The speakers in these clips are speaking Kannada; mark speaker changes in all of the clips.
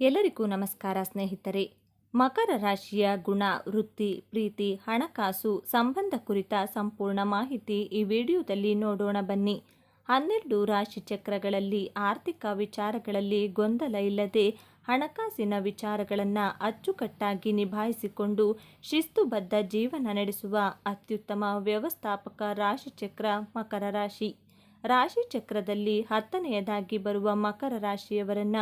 Speaker 1: ಎಲ್ಲರಿಗೂ ನಮಸ್ಕಾರ ಸ್ನೇಹಿತರೆ. ಮಕರ ರಾಶಿಯ ಗುಣ, ವೃತ್ತಿ, ಪ್ರೀತಿ, ಹಣಕಾಸು ಸಂಬಂಧ ಕುರಿತ ಸಂಪೂರ್ಣ ಮಾಹಿತಿ ಈ ವಿಡಿಯೋದಲ್ಲಿ ನೋಡೋಣ ಬನ್ನಿ. ಹನ್ನೆರಡು ರಾಶಿ ಚಕ್ರಗಳಲ್ಲಿ ಆರ್ಥಿಕ ವಿಚಾರಗಳಲ್ಲಿ ಗೊಂದಲ ಇಲ್ಲದೆ ಹಣಕಾಸಿನ ವಿಚಾರಗಳನ್ನು ಅಚ್ಚುಕಟ್ಟಾಗಿ ನಿಭಾಯಿಸಿಕೊಂಡು ಶಿಸ್ತುಬದ್ಧ ಜೀವನ ನಡೆಸುವ ಅತ್ಯುತ್ತಮ ವ್ಯವಸ್ಥಾಪಕ ರಾಶಿಚಕ್ರ ಮಕರ ರಾಶಿ. ರಾಶಿ ಚಕ್ರದಲ್ಲಿ ಹತ್ತನೆಯದಾಗಿ ಬರುವ ಮಕರ ರಾಶಿಯವರನ್ನ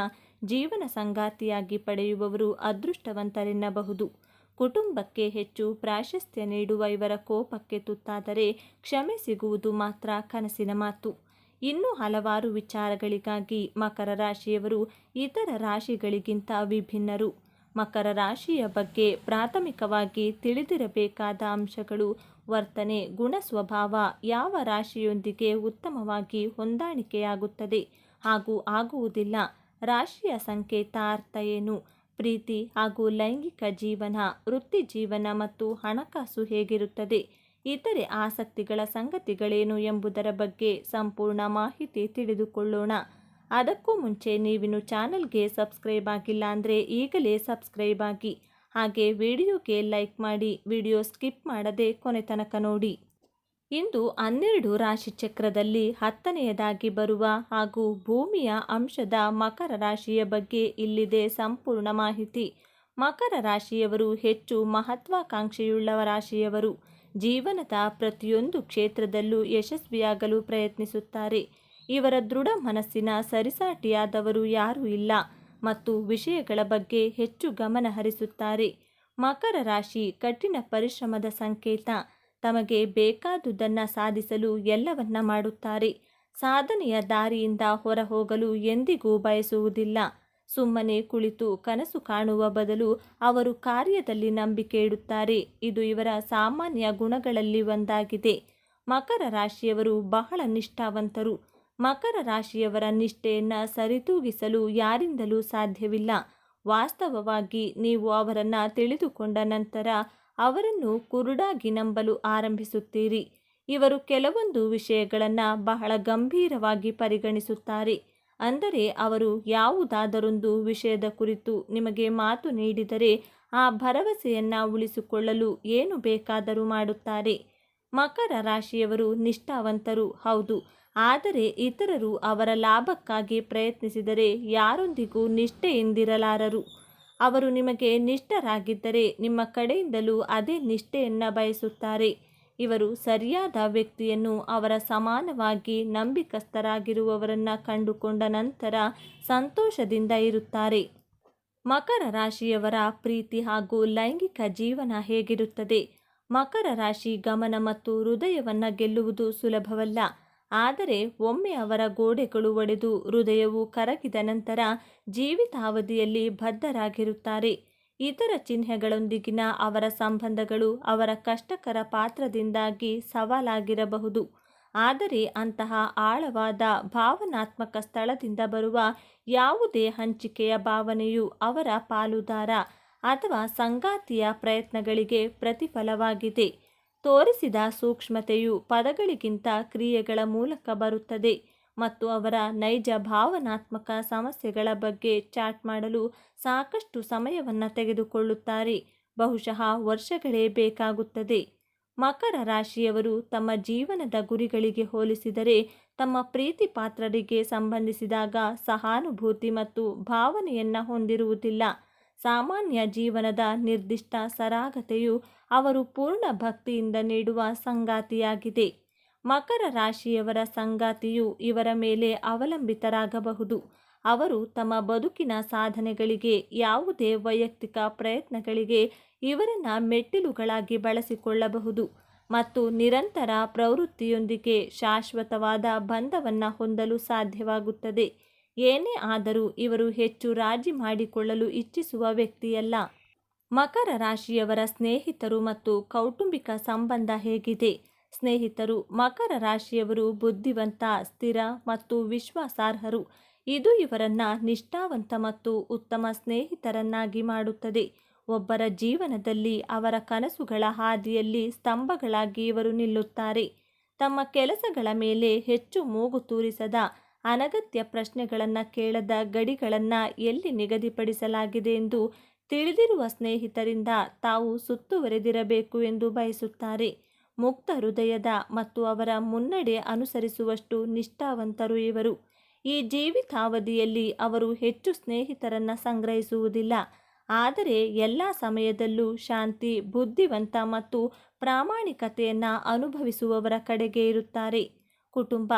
Speaker 1: ಜೀವನ ಸಂಗಾತಿಯಾಗಿ ಪಡೆಯುವವರು ಅದೃಷ್ಟವಂತರೆನ್ನಬಹುದು. ಕುಟುಂಬಕ್ಕೆ ಹೆಚ್ಚು ಪ್ರಾಶಸ್ತ್ಯ ನೀಡುವ ಇವರ ಕೋಪಕ್ಕೆ ತುತ್ತಾದರೆ ಕ್ಷಮೆ ಸಿಗುವುದು ಮಾತ್ರ ಕನಸಿನ ಮಾತು. ಇನ್ನೂ ಹಲವಾರು ವಿಚಾರಗಳಿಗಾಗಿ ಮಕರ ರಾಶಿಯವರು ಇತರ ರಾಶಿಗಳಿಗಿಂತ ವಿಭಿನ್ನರು. ಮಕರ ರಾಶಿಯ ಬಗ್ಗೆ ಪ್ರಾಥಮಿಕವಾಗಿ ತಿಳಿದಿರಬೇಕಾದ ಅಂಶಗಳು ವರ್ತನೆ, ಗುಣ ಸ್ವಭಾವ ಯಾವ ರಾಶಿಯೊಂದಿಗೆ ಉತ್ತಮವಾಗಿ ಹೊಂದಾಣಿಕೆಯಾಗುತ್ತದೆ ಹಾಗೂ ಆಗುವುದಿಲ್ಲ. ರಾಶಿಯ ಸಂಕೇತ ಅರ್ಥ ಏನು? ಪ್ರೀತಿ ಹಾಗೂ ಲೈಂಗಿಕ ಜೀವನ, ವೃತ್ತಿ ಜೀವನ ಮತ್ತು ಹಣಕಾಸು ಹೇಗಿರುತ್ತದೆ? ಇತರೆ ಆಸಕ್ತಿಗಳ ಸಂಗತಿಗಳೇನು ಎಂಬುದರ ಬಗ್ಗೆ ಸಂಪೂರ್ಣ ಮಾಹಿತಿ ತಿಳಿದುಕೊಳ್ಳೋಣ. ಅದಕ್ಕೂ ಮುಂಚೆ ನೀವಿನ್ನು ಚಾನಲ್ಗೆ ಸಬ್ಸ್ಕ್ರೈಬ್ ಆಗಿಲ್ಲ ಅಂದರೆ ಈಗಲೇ ಸಬ್ಸ್ಕ್ರೈಬ್ ಆಗಿ. ಹಾಗೆ ವಿಡಿಯೋಗೆ ಲೈಕ್ ಮಾಡಿ, ವಿಡಿಯೋ ಸ್ಕಿಪ್ ಮಾಡದೆ ಕೊನೆ ತನಕ ನೋಡಿ. ಇಂದು ಹನ್ನೆರಡು ರಾಶಿ ಚಕ್ರದಲ್ಲಿ ಹತ್ತನೆಯದಾಗಿ ಬರುವ ಹಾಗೂ ಭೂಮಿಯ ಅಂಶದ ಮಕರ ರಾಶಿಯ ಬಗ್ಗೆ ಇಲ್ಲಿದೆ ಸಂಪೂರ್ಣ ಮಾಹಿತಿ. ಮಕರ ರಾಶಿಯವರು ಹೆಚ್ಚು ಮಹತ್ವಾಕಾಂಕ್ಷೆಯುಳ್ಳವ ರಾಶಿಯವರು. ಜೀವನದ ಪ್ರತಿಯೊಂದು ಕ್ಷೇತ್ರದಲ್ಲೂ ಯಶಸ್ವಿಯಾಗಲು ಪ್ರಯತ್ನಿಸುತ್ತಾರೆ. ಇವರ ದೃಢ ಮನಸ್ಸಿನ ಸರಿಸಾಟಿಯಾದವರು ಯಾರೂ ಇಲ್ಲ ಮತ್ತು ವಿಷಯಗಳ ಬಗ್ಗೆ ಹೆಚ್ಚು ಗಮನ ಹರಿಸುತ್ತಾರೆ ಮಕರ ರಾಶಿ ಕಠಿಣ ಪರಿಶ್ರಮದ ಸಂಕೇತ. ತಮಗೆ ಬೇಕಾದುದನ್ನು ಸಾಧಿಸಲು ಎಲ್ಲವನ್ನ ಮಾಡುತ್ತಾರೆ. ಸಾಧನೆಯ ದಾರಿಯಿಂದ ಹೊರ ಹೋಗಲು ಎಂದಿಗೂ ಬಯಸುವುದಿಲ್ಲ. ಸುಮ್ಮನೆ ಕುಳಿತು ಕನಸು ಕಾಣುವ ಬದಲು ಅವರು ಕಾರ್ಯದಲ್ಲಿ ನಂಬಿಕೆ ಇಡುತ್ತಾರೆ. ಇದು ಇವರ ಸಾಮಾನ್ಯ ಗುಣಗಳಲ್ಲಿ ಒಂದಾಗಿದೆ. ಮಕರ ರಾಶಿಯವರು ಬಹಳ ನಿಷ್ಠಾವಂತರು. ಮಕರ ರಾಶಿಯವರ ನಿಷ್ಠೆಯನ್ನು ಸರಿತೂಗಿಸಲು ಯಾರಿಂದಲೂ ಸಾಧ್ಯವಿಲ್ಲ. ವಾಸ್ತವವಾಗಿ ನೀವು ಅವರನ್ನು ತಿಳಿದುಕೊಂಡ ನಂತರ ಅವರನ್ನು ಕುರುಡಾಗಿ ನಂಬಲು ಆರಂಭಿಸುತ್ತೀರಿ. ಇವರು ಕೆಲವೊಂದು ವಿಷಯಗಳನ್ನು ಬಹಳ ಗಂಭೀರವಾಗಿ ಪರಿಗಣಿಸುತ್ತಾರೆ. ಅಂದರೆ ಅವರು ಯಾವುದಾದರೊಂದು ವಿಷಯದ ಕುರಿತು ನಿಮಗೆ ಮಾತು ನೀಡಿದರೆ ಆ ಭರವಸೆಯನ್ನು ಉಳಿಸಿಕೊಳ್ಳಲು ಏನು ಬೇಕಾದರೂ ಮಾಡುತ್ತಾರೆ. ಮಕರ ರಾಶಿಯವರು ನಿಷ್ಠಾವಂತರು, ಹೌದು. ಆದರೆ ಇತರರು ಅವರ ಲಾಭಕ್ಕಾಗಿ ಪ್ರಯತ್ನಿಸಿದರೆ ಯಾರೊಂದಿಗೂ ನಿಷ್ಠೆಯಿಂದಿರಲಾರರು. ಅವರು ನಿಮಗೆ ನಿಷ್ಠರಾಗಿದ್ದರೆ ನಿಮ್ಮ ಕಡೆಯಿಂದಲೂ ಅದೇ ನಿಷ್ಠೆಯನ್ನು ಬಯಸುತ್ತಾರೆ. ಇವರು ಸರಿಯಾದ ವ್ಯಕ್ತಿಯನ್ನು ಅವರ ಸಮಾನವಾಗಿ ನಂಬಿಕಸ್ಥರಾಗಿರುವವರನ್ನು ಕಂಡುಕೊಂಡ ನಂತರ ಸಂತೋಷದಿಂದ ಇರುತ್ತಾರೆ. ಮಕರ ರಾಶಿಯವರ ಪ್ರೀತಿ ಹಾಗೂ ಲೈಂಗಿಕ ಜೀವನ ಹೇಗಿರುತ್ತದೆ? ಮಕರ ರಾಶಿ ಗಮನ ಮತ್ತು ಹೃದಯವನ್ನು ಗೆಲ್ಲುವುದು ಸುಲಭವಲ್ಲ. ಆದರೆ ಒಮ್ಮೆ ಅವರ ಗೋಡೆಗಳು ಒಡೆದು ಹೃದಯವು ಕರಗಿದ ನಂತರ ಜೀವಿತಾವಧಿಯಲ್ಲಿ ಬದ್ಧರಾಗಿರುತ್ತಾರೆ. ಇತರ ಚಿಹ್ನೆಗಳೊಂದಿಗಿನ ಅವರ ಸಂಬಂಧಗಳು ಅವರ ಕಷ್ಟಕರ ಪಾತ್ರದಿಂದಾಗಿ ಸವಾಲಾಗಿರಬಹುದು. ಆದರೆ ಅಂತಹ ಆಳವಾದ ಭಾವನಾತ್ಮಕ ಸ್ಥಳದಿಂದ ಬರುವ ಯಾವುದೇ ಹಂಚಿಕೆಯ ಭಾವನೆಯು ಅವರ ಪಾಲುದಾರ ಅಥವಾ ಸಂಗಾತಿಯ ಪ್ರಯತ್ನಗಳಿಗೆ ಪ್ರತಿಫಲವಾಗಿದೆ. ತೋರಿಸಿದ ಸೂಕ್ಷ್ಮತೆಯು ಪದಗಳಿಗಿಂತ ಕ್ರಿಯೆಗಳ ಮೂಲಕ ಬರುತ್ತದೆ ಮತ್ತು ಅವರ ನೈಜ ಭಾವನಾತ್ಮಕ ಸಮಸ್ಯೆಗಳ ಬಗ್ಗೆ ಚಾಟ್ ಮಾಡಲು ಸಾಕಷ್ಟು ಸಮಯವನ್ನು ತೆಗೆದುಕೊಳ್ಳುತ್ತಾರೆ. ಬಹುಶಃ ವರ್ಷಗಳೇ ಬೇಕಾಗುತ್ತದೆ. ಮಕರ ರಾಶಿಯವರು ತಮ್ಮ ಜೀವನದ ಗುರಿಗಳಿಗೆ ಹೋಲಿಸಿದರೆ ತಮ್ಮ ಪ್ರೀತಿ ಪಾತ್ರರಿಗೆ ಸಂಬಂಧಿಸಿದಾಗ ಸಹಾನುಭೂತಿ ಮತ್ತು ಭಾವನೆಯನ್ನು ಹೊಂದಿರುವುದಿಲ್ಲ. ಸಾಮಾನ್ಯ ಜೀವನದ ನಿರ್ದಿಷ್ಟ ಸರಾಗತೆಯು ಅವರು ಪೂರ್ಣ ಭಕ್ತಿಯಿಂದ ನೀಡುವ ಸಂಗಾತಿಯಾಗಿದೆ. ಮಕರ ರಾಶಿಯವರ ಸಂಗಾತಿಯು ಇವರ ಮೇಲೆ ಅವಲಂಬಿತರಾಗಬಹುದು. ಅವರು ತಮ್ಮ ಬದುಕಿನ ಸಾಧನೆಗಳಿಗೆ, ಯಾವುದೇ ವೈಯಕ್ತಿಕ ಪ್ರಯತ್ನಗಳಿಗೆ ಇವರನ್ನು ಮೆಟ್ಟಿಲುಗಳಾಗಿ ಬಳಸಿಕೊಳ್ಳಬಹುದು ಮತ್ತು ನಿರಂತರ ಪ್ರವೃತ್ತಿಯೊಂದಿಗೆ ಶಾಶ್ವತವಾದ ಬಂಧವನ್ನು ಹೊಂದಲು ಸಾಧ್ಯವಾಗುತ್ತದೆ. ಏನೇ ಆದರೂ ಇವರು ಹೆಚ್ಚು ರಾಜಿ ಮಾಡಿಕೊಳ್ಳಲು ಇಚ್ಛಿಸುವ ವ್ಯಕ್ತಿಯಲ್ಲ. ಮಕರ ರಾಶಿಯವರ ಸ್ನೇಹಿತರು ಮತ್ತು ಕೌಟುಂಬಿಕ ಸಂಬಂಧ ಹೇಗಿದೆ? ಸ್ನೇಹಿತರು, ಮಕರ ರಾಶಿಯವರು ಬುದ್ಧಿವಂತ, ಸ್ಥಿರ ಮತ್ತು ವಿಶ್ವಾಸಾರ್ಹರು. ಇದು ಇವರನ್ನ ನಿಷ್ಠಾವಂತ ಮತ್ತು ಉತ್ತಮ ಸ್ನೇಹಿತರನ್ನಾಗಿ ಮಾಡುತ್ತದೆ. ಒಬ್ಬರ ಜೀವನದಲ್ಲಿ ಅವರ ಕನಸುಗಳ ಹಾದಿಯಲ್ಲಿ ಸ್ತಂಭಗಳಾಗಿ ಇವರು ನಿಲ್ಲುತ್ತಾರೆ. ತಮ್ಮ ಕೆಲಸಗಳ ಮೇಲೆ ಹೆಚ್ಚು ಮೂಗು ತೂರಿಸದ ಅನಗತ್ಯ ಪ್ರಶ್ನೆಗಳನ್ನು ಕೇಳದ ಗಡಿಗಳನ್ನು ಎಲ್ಲಿ ನಿಗದಿಪಡಿಸಲಾಗಿದೆ ಎಂದು ತಿಳಿದಿರುವ ಸ್ನೇಹಿತರಿಂದ ತಾವು ಸುತ್ತುವರೆದಿರಬೇಕು ಎಂದು ಬಯಸುತ್ತಾರೆ. ಮುಕ್ತ ಹೃದಯದ ಮತ್ತು ಅವರ ಮುನ್ನಡೆ ಅನುಸರಿಸುವಷ್ಟು ನಿಷ್ಠಾವಂತರು ಇವರು. ಈ ಜೀವಿತಾವಧಿಯಲ್ಲಿ ಅವರು ಹೆಚ್ಚು ಸ್ನೇಹಿತರನ್ನು ಸಂಗ್ರಹಿಸುವುದಿಲ್ಲ. ಆದರೆ ಎಲ್ಲ ಸಮಯದಲ್ಲೂ ಶಾಂತಿ, ಬುದ್ಧಿವಂತ ಮತ್ತು ಪ್ರಾಮಾಣಿಕತೆಯನ್ನು ಅನುಭವಿಸುವವರ ಕಡೆಗೆ ಇರುತ್ತಾರೆ. ಕುಟುಂಬ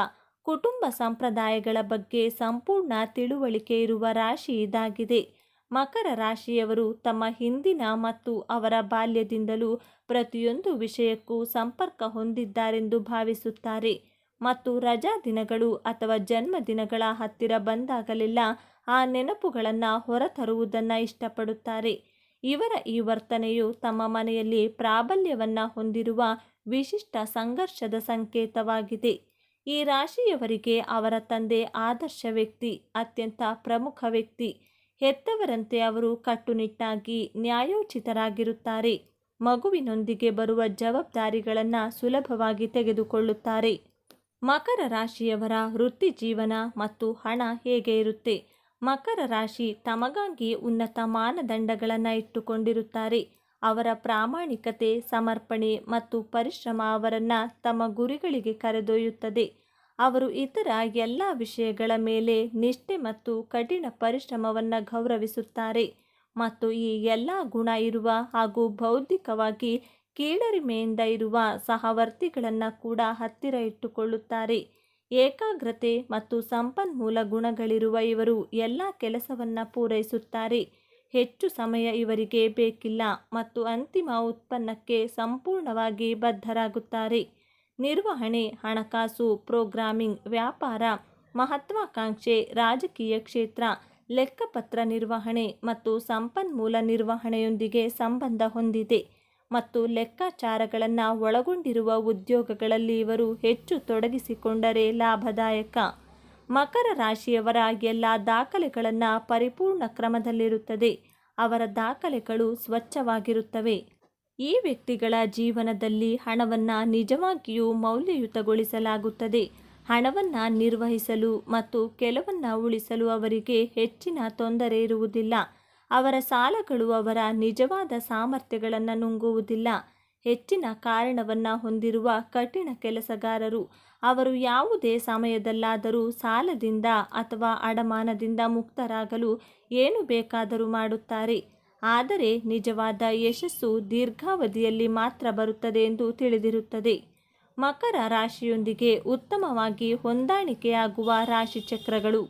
Speaker 1: ಕುಟುಂಬ ಸಂಪ್ರದಾಯಗಳ ಬಗ್ಗೆ ಸಂಪೂರ್ಣ ತಿಳುವಳಿಕೆ ಇರುವ ರಾಶಿ ಇದಾಗಿದೆ. ಮಕರ ರಾಶಿಯವರು ತಮ್ಮ ಹಿಂದಿನ ಮತ್ತು ಅವರ ಬಾಲ್ಯದಿಂದಲೂ ಪ್ರತಿಯೊಂದು ವಿಷಯಕ್ಕೂ ಸಂಪರ್ಕ ಹೊಂದಿದ್ದಾರೆಂದು ಭಾವಿಸುತ್ತಾರೆ. ಮತ್ತು ರಜಾ ದಿನಗಳು ಅಥವಾ ಜನ್ಮದಿನಗಳ ಹತ್ತಿರ ಬಂದಾಗಲೆಲ್ಲ ಆ ನೆನಪುಗಳನ್ನು ಹೊರತರುವುದನ್ನು ಇಷ್ಟಪಡುತ್ತಾರೆ. ಇವರ ಈ ವರ್ತನೆಯು ತಮ್ಮ ಮನೆಯಲ್ಲಿ ಪ್ರಾಬಲ್ಯವನ್ನು ಹೊಂದಿರುವ ವಿಶಿಷ್ಟ ಸಂಘರ್ಷದ ಸಂಕೇತವಾಗಿದೆ. ಈ ರಾಶಿಯವರಿಗೆ ಅವರ ತಂದೆ ಆದರ್ಶ ವ್ಯಕ್ತಿ, ಅತ್ಯಂತ ಪ್ರಮುಖ ವ್ಯಕ್ತಿ. ಹೆತ್ತವರಂತೆ ಅವರು ಕಟ್ಟುನಿಟ್ಟಾಗಿ ನ್ಯಾಯೋಚಿತರಾಗಿರುತ್ತಾರೆ. ಮಗುವಿನೊಂದಿಗೆ ಬರುವ ಜವಾಬ್ದಾರಿಗಳನ್ನು ಸುಲಭವಾಗಿ ತೆಗೆದುಕೊಳ್ಳುತ್ತಾರೆ. ಮಕರ ರಾಶಿಯವರ ವೃತ್ತಿ ಜೀವನ ಮತ್ತು ಹಣ ಹೇಗೆ ಇರುತ್ತೆ? ಮಕರ ರಾಶಿ ತಮಗಾಗಿ ಉನ್ನತ ಮಾನದಂಡಗಳನ್ನು ಇಟ್ಟುಕೊಂಡಿರುತ್ತಾರೆ. ಅವರ ಪ್ರಾಮಾಣಿಕತೆ, ಸಮರ್ಪಣೆ ಮತ್ತು ಪರಿಶ್ರಮ ಅವರನ್ನು ತಮ್ಮ ಗುರಿಗಳಿಗೆ ಕರೆದೊಯ್ಯುತ್ತದೆ. ಅವರು ಇತರ ಎಲ್ಲ ವಿಷಯಗಳ ಮೇಲೆ ನಿಷ್ಠೆ ಮತ್ತು ಕಠಿಣ ಪರಿಶ್ರಮವನ್ನು ಗೌರವಿಸುತ್ತಾರೆ ಮತ್ತು ಈ ಎಲ್ಲ ಗುಣ ಇರುವ ಹಾಗೂ ಬೌದ್ಧಿಕವಾಗಿ ಕೀಳರಿಮೆಯಿಂದ ಇರುವ ಸಹವರ್ತಿಗಳನ್ನು ಕೂಡ ಹತ್ತಿರ ಇಟ್ಟುಕೊಳ್ಳುತ್ತಾರೆ. ಏಕಾಗ್ರತೆ ಮತ್ತು ಸಂಪನ್ಮೂಲ ಗುಣಗಳಿರುವ ಇವರು ಎಲ್ಲ ಕೆಲಸವನ್ನು ಪೂರೈಸುತ್ತಾರೆ. ಹೆಚ್ಚು ಸಮಯ ಇವರಿಗೆ ಬೇಕಿಲ್ಲ ಮತ್ತು ಅಂತಿಮ ಉತ್ಪನ್ನಕ್ಕೆ ಸಂಪೂರ್ಣವಾಗಿ ಬದ್ಧರಾಗುತ್ತಾರೆ. ನಿರ್ವಹಣೆ, ಹಣಕಾಸು, ಪ್ರೋಗ್ರಾಮಿಂಗ್, ವ್ಯಾಪಾರ, ಮಹತ್ವಾಕಾಂಕ್ಷೆ, ರಾಜಕೀಯ ಕ್ಷೇತ್ರ, ಲೆಕ್ಕಪತ್ರ ನಿರ್ವಹಣೆ ಮತ್ತು ಸಂಪನ್ಮೂಲ ನಿರ್ವಹಣೆಯೊಂದಿಗೆ ಸಂಬಂಧ ಹೊಂದಿದೆ ಮತ್ತು ಲೆಕ್ಕಾಚಾರಗಳನ್ನು ಒಳಗೊಂಡಿರುವ ಉದ್ಯೋಗಗಳಲ್ಲಿ ಇವರು ಹೆಚ್ಚು ತೊಡಗಿಸಿಕೊಂಡರೆ ಲಾಭದಾಯಕ. ಮಕರ ರಾಶಿಯವರ ಎಲ್ಲ ದಾಖಲೆಗಳನ್ನು ಪರಿಪೂರ್ಣ ಕ್ರಮದಲ್ಲಿರುತ್ತದೆ. ಅವರ ದಾಖಲೆಗಳು ಸ್ವಚ್ಛವಾಗಿರುತ್ತವೆ. ಈ ವ್ಯಕ್ತಿಗಳ ಜೀವನದಲ್ಲಿ ಹಣವನ್ನು ನಿಜವಾಗಿಯೂ ಮೌಲ್ಯಯುತಗೊಳಿಸಲಾಗುತ್ತದೆ. ಹಣವನ್ನು ನಿರ್ವಹಿಸಲು ಮತ್ತು ಕೆಲವನ್ನು ಉಳಿಸಲು ಅವರಿಗೆ ಹೆಚ್ಚಿನ ತೊಂದರೆ ಇರುವುದಿಲ್ಲ. ಅವರ ಸಾಲಗಳು ಅವರ ನಿಜವಾದ ಸಾಮರ್ಥ್ಯಗಳನ್ನು ನುಂಗುವುದಿಲ್ಲ. ಹೆಚ್ಚಿನ ಕಾರಣವನ್ನು ಹೊಂದಿರುವ ಕಠಿಣ ಕೆಲಸಗಾರರು ಅವರು ಯಾವುದೇ ಸಮಯದಲ್ಲಾದರೂ ಸಾಲದಿಂದ ಅಥವಾ ಅಡಮಾನದಿಂದ ಮುಕ್ತರಾಗಲು ಏನು ಬೇಕಾದರೂ ಮಾಡುತ್ತಾರೆ. ಆದರೆ ನಿಜವಾದ ಯಶಸ್ಸು ದೀರ್ಘಾವಧಿಯಲ್ಲಿ ಮಾತ್ರ ಬರುತ್ತದೆ ಎಂದು ತಿಳಿದಿರುತ್ತದೆ. ಮಕರ ರಾಶಿಯೊಂದಿಗೆ ಉತ್ತಮವಾಗಿ ಹೊಂದಾಣಿಕೆಯಾಗುವ ರಾಶಿಚಕ್ರಗಳು.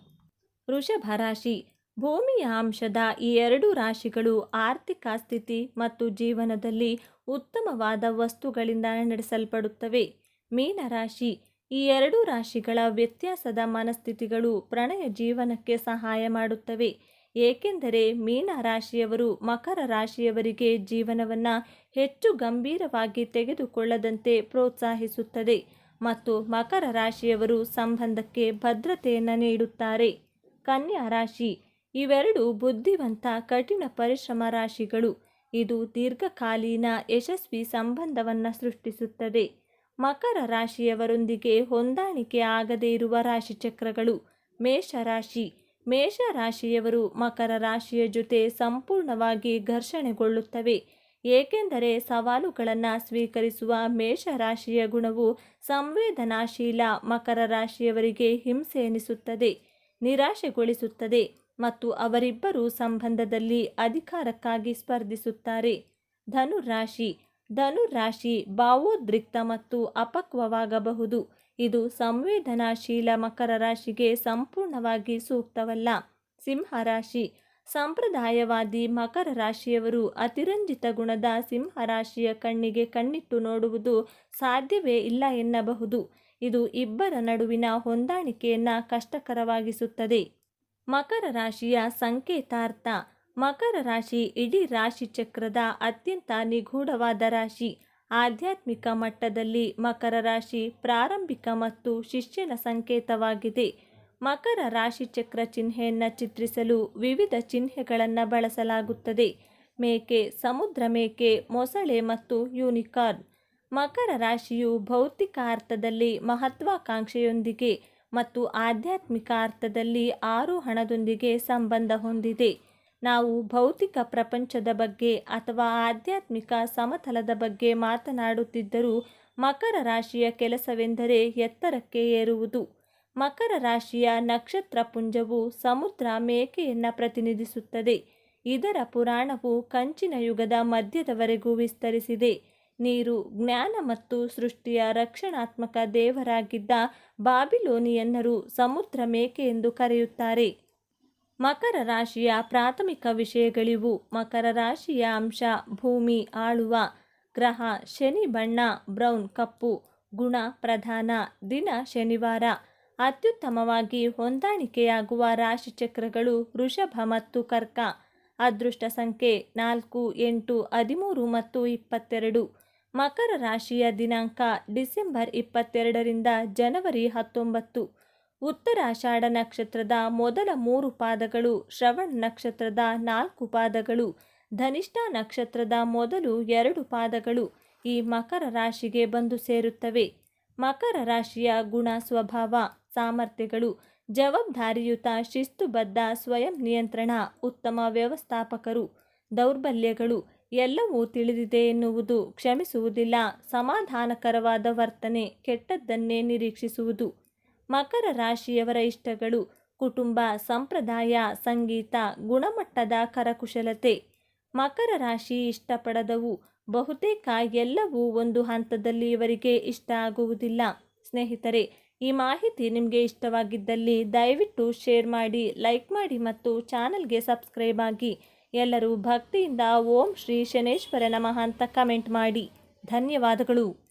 Speaker 1: ವೃಷಭ ರಾಶಿ. ಭೂಮಿಯ ಅಂಶದ ಈ ಎರಡು ರಾಶಿಗಳು ಆರ್ಥಿಕ ಸ್ಥಿತಿ ಮತ್ತು ಜೀವನದಲ್ಲಿ ಉತ್ತಮವಾದ ವಸ್ತುಗಳಿಂದ ನಡೆಸಲ್ಪಡುತ್ತವೆ. ಮೀನರಾಶಿ. ಈ ಎರಡು ರಾಶಿಗಳ ವ್ಯತ್ಯಾಸದ ಮನಸ್ಥಿತಿಗಳು ಪ್ರಣಯ ಜೀವನಕ್ಕೆ ಸಹಾಯ ಮಾಡುತ್ತವೆ. ಏಕೆಂದರೆ ಮೀನ ರಾಶಿಯವರು ಮಕರ ರಾಶಿಯವರಿಗೆ ಜೀವನವನ್ನು ಹೆಚ್ಚು ಗಂಭೀರವಾಗಿ ತೆಗೆದುಕೊಳ್ಳದಂತೆ ಪ್ರೋತ್ಸಾಹಿಸುತ್ತದೆ ಮತ್ತು ಮಕರ ರಾಶಿಯವರು ಸಂಬಂಧಕ್ಕೆ ಭದ್ರತೆಯನ್ನು ನೀಡುತ್ತಾರೆ. ಕನ್ಯಾ ರಾಶಿ, ಇವೆರಡು ಬುದ್ಧಿವಂತ ಕಠಿಣ ಪರಿಶ್ರಮ ರಾಶಿಗಳು. ಇದು ದೀರ್ಘಕಾಲೀನ ಯಶಸ್ವಿ ಸಂಬಂಧವನ್ನು ಸೃಷ್ಟಿಸುತ್ತದೆ. ಮಕರ ರಾಶಿಯವರೊಂದಿಗೆ ಹೊಂದಾಣಿಕೆ ಆಗದೇ ಇರುವ ರಾಶಿಚಕ್ರಗಳು ಮೇಷರಾಶಿ. ಮೇಷರಾಶಿಯವರು ಮಕರ ರಾಶಿಯ ಜೊತೆ ಸಂಪೂರ್ಣವಾಗಿ ಘರ್ಷಣೆಗೊಳ್ಳುತ್ತವೆ. ಏಕೆಂದರೆ ಸವಾಲುಗಳನ್ನು ಸ್ವೀಕರಿಸುವ ಮೇಷರಾಶಿಯ ಗುಣವು ಸಂವೇದನಾಶೀಲ ಮಕರ ರಾಶಿಯವರಿಗೆ ಹಿಂಸೆ ಎನಿಸುತ್ತದೆ, ನಿರಾಶೆಗೊಳಿಸುತ್ತದೆ ಮತ್ತು ಅವರಿಬ್ಬರು ಸಂಬಂಧದಲ್ಲಿ ಅಧಿಕಾರಕ್ಕಾಗಿ ಸ್ಪರ್ಧಿಸುತ್ತಾರೆ. ಧನುರಾಶಿ ಧನುರಾಶಿ ಭಾವೋದ್ರಿಕ್ತ ಮತ್ತು ಅಪಕ್ವವಾಗಬಹುದು. ಇದು ಸಂವೇದನಾಶೀಲ ಮಕರ ರಾಶಿಗೆ ಸಂಪೂರ್ಣವಾಗಿ ಸೂಕ್ತವಲ್ಲ. ಸಿಂಹರಾಶಿ ಸಂಪ್ರದಾಯವಾದಿ ಮಕರ ರಾಶಿಯವರು ಅತಿರಂಜಿತ ಗುಣದ ಸಿಂಹರಾಶಿಯ ಕಣ್ಣಿಗೆ ಕಣ್ಣಿಟ್ಟು ನೋಡುವುದು ಸಾಧ್ಯವೇ ಇಲ್ಲ ಎನ್ನಬಹುದು. ಇದು ಇಬ್ಬರ ನಡುವಿನ ಹೊಂದಾಣಿಕೆಯನ್ನು ಕಷ್ಟಕರವಾಗಿಸುತ್ತದೆ. ಮಕರ ರಾಶಿಯ ಸಂಕೇತಾರ್ಥ ಮಕರ ರಾಶಿ ಇಡೀ ರಾಶಿ ಚಕ್ರದ ಅತ್ಯಂತ ನಿಗೂಢವಾದ ರಾಶಿ. ಆಧ್ಯಾತ್ಮಿಕ ಮಟ್ಟದಲ್ಲಿ ಮಕರ ರಾಶಿ ಪ್ರಾರಂಭಿಕ ಮತ್ತು ಶಿಷ್ಯನ ಸಂಕೇತವಾಗಿದೆ. ಮಕರ ರಾಶಿ ಚಕ್ರ ಚಿಹ್ನೆಯನ್ನು ಚಿತ್ರಿಸಲು ವಿವಿಧ ಚಿಹ್ನೆಗಳನ್ನು ಬಳಸಲಾಗುತ್ತದೆ. ಮೇಕೆ, ಸಮುದ್ರ ಮೇಕೆ, ಮೊಸಳೆ ಮತ್ತು ಯೂನಿಕಾರ್ನ್. ಮಕರ ರಾಶಿಯು ಭೌತಿಕ ಅರ್ಥದಲ್ಲಿ ಮಹತ್ವಾಕಾಂಕ್ಷೆಯೊಂದಿಗೆ ಮತ್ತು ಆಧ್ಯಾತ್ಮಿಕ ಅರ್ಥದಲ್ಲಿ ಆರೋಹಣದೊಂದಿಗೆ ಸಂಬಂಧ ಹೊಂದಿದೆ. ನಾವು ಭೌತಿಕ ಪ್ರಪಂಚದ ಬಗ್ಗೆ ಅಥವಾ ಆಧ್ಯಾತ್ಮಿಕ ಸಮತಲದ ಬಗ್ಗೆ ಮಾತನಾಡುತ್ತಿದ್ದರೂ ಮಕರ ರಾಶಿಯ ಕೆಲಸವೆಂದರೆ ಎತ್ತರಕ್ಕೆ ಏರುವುದು. ಮಕರ ರಾಶಿಯ ನಕ್ಷತ್ರ ಪುಂಜವು ಸಮುದ್ರ ಮೇಕೆಯನ್ನು ಪ್ರತಿನಿಧಿಸುತ್ತದೆ. ಇದರ ಪುರಾಣವು ಕಂಚಿನ ಯುಗದ ಮಧ್ಯದವರೆಗೂ ವಿಸ್ತರಿಸಿದೆ. ನೀರು ಜ್ಞಾನ ಮತ್ತು ಸೃಷ್ಟಿಯ ರಕ್ಷಣಾತ್ಮಕ ದೇವರಾಗಿದ್ದ ಬಾಬಿಲೋನಿಯನ್ನರು ಸಮುದ್ರ ಮೇಕೆ ಎಂದು ಕರೆಯುತ್ತಾರೆ. ಮಕರ ರಾಶಿಯ ಪ್ರಾಥಮಿಕ ವಿಷಯಗಳಿವು. ಮಕರ ರಾಶಿಯ ಅಂಶ ಭೂಮಿ, ಆಳುವ, ಗ್ರಹ, ಶನಿ, ಬಣ್ಣ, ಬ್ರೌನ್, ಕಪ್ಪು, ಗುಣ, ಪ್ರಧಾನ, ದಿನ, ಶನಿವಾರ. ಅತ್ಯುತ್ತಮವಾಗಿ ಹೊಂದಾಣಿಕೆಯಾಗುವ ರಾಶಿ ಚಕ್ರಗಳು ವೃಷಭ ಮತ್ತು ಕರ್ಕ. ಅದೃಷ್ಟ ಸಂಖ್ಯೆ ನಾಲ್ಕು, ಎಂಟು, ಹದಿಮೂರು ಮತ್ತು ಇಪ್ಪತ್ತೆರಡು. ಮಕರ ರಾಶಿಯ ದಿನಾಂಕ ಡಿಸೆಂಬರ್ ಇಪ್ಪತ್ತೆರಡರಿಂದ ಜನವರಿ ಹತ್ತೊಂಬತ್ತು. ಉತ್ತರಾಷಾಢ ನಕ್ಷತ್ರದ ಮೊದಲ ಮೂರು ಪಾದಗಳು, ಶ್ರವಣ ನಕ್ಷತ್ರದ ನಾಲ್ಕು ಪಾದಗಳು, ಧನಿಷ್ಠ ನಕ್ಷತ್ರದ ಮೊದಲು ಎರಡು ಪಾದಗಳು ಈ ಮಕರ ರಾಶಿಗೆ ಬಂದು ಸೇರುತ್ತವೆ. ಮಕರ ರಾಶಿಯ ಗುಣ ಸ್ವಭಾವ, ಸಾಮರ್ಥ್ಯಗಳು, ಜವಾಬ್ದಾರಿಯುತ, ಶಿಸ್ತುಬದ್ಧ, ಸ್ವಯಂ ನಿಯಂತ್ರಣ, ಉತ್ತಮ ವ್ಯವಸ್ಥಾಪಕರು, ದೌರ್ಬಲ್ಯಗಳು ಎಲ್ಲವೂ ತಿಳಿದಿದೆ ಎನ್ನುವುದು ಕ್ಷಮಿಸುವುದಿಲ್ಲ. ಸಮಾಧಾನಕರವಾದ ವರ್ತನೆ ಕೆಟ್ಟದ್ದನ್ನೇ ನಿರೀಕ್ಷಿಸುವುದು. ಮಕರ ರಾಶಿಯವರ ಇಷ್ಟಗಳು ಕುಟುಂಬ, ಸಂಪ್ರದಾಯ, ಸಂಗೀತ, ಗುಣಮಟ್ಟದ ಕರಕುಶಲತೆ. ಮಕರ ರಾಶಿ ಇಷ್ಟಪಡದವು ಬಹುತೇಕ ಎಲ್ಲವೂ ಒಂದು ಹಂತದಲ್ಲಿ ಇವರಿಗೆ ಇಷ್ಟ ಆಗುವುದಿಲ್ಲ. ಸ್ನೇಹಿತರೆ, ಈ ಮಾಹಿತಿ ನಿಮಗೆ ಇಷ್ಟವಾಗಿದ್ದಲ್ಲಿ ದಯವಿಟ್ಟು ಶೇರ್ ಮಾಡಿ, ಲೈಕ್ ಮಾಡಿ ಮತ್ತು ಚಾನಲ್ಗೆ ಸಬ್ಸ್ಕ್ರೈಬ್ ಆಗಿ. ಎಲ್ಲರೂ ಭಕ್ತಿಯಿಂದ ಓಂ ಶ್ರೀ ಶನೇಶ್ವರ ನಮಃ ಅಂತ ಕಮೆಂಟ್ ಮಾಡಿ. ಧನ್ಯವಾದಗಳು.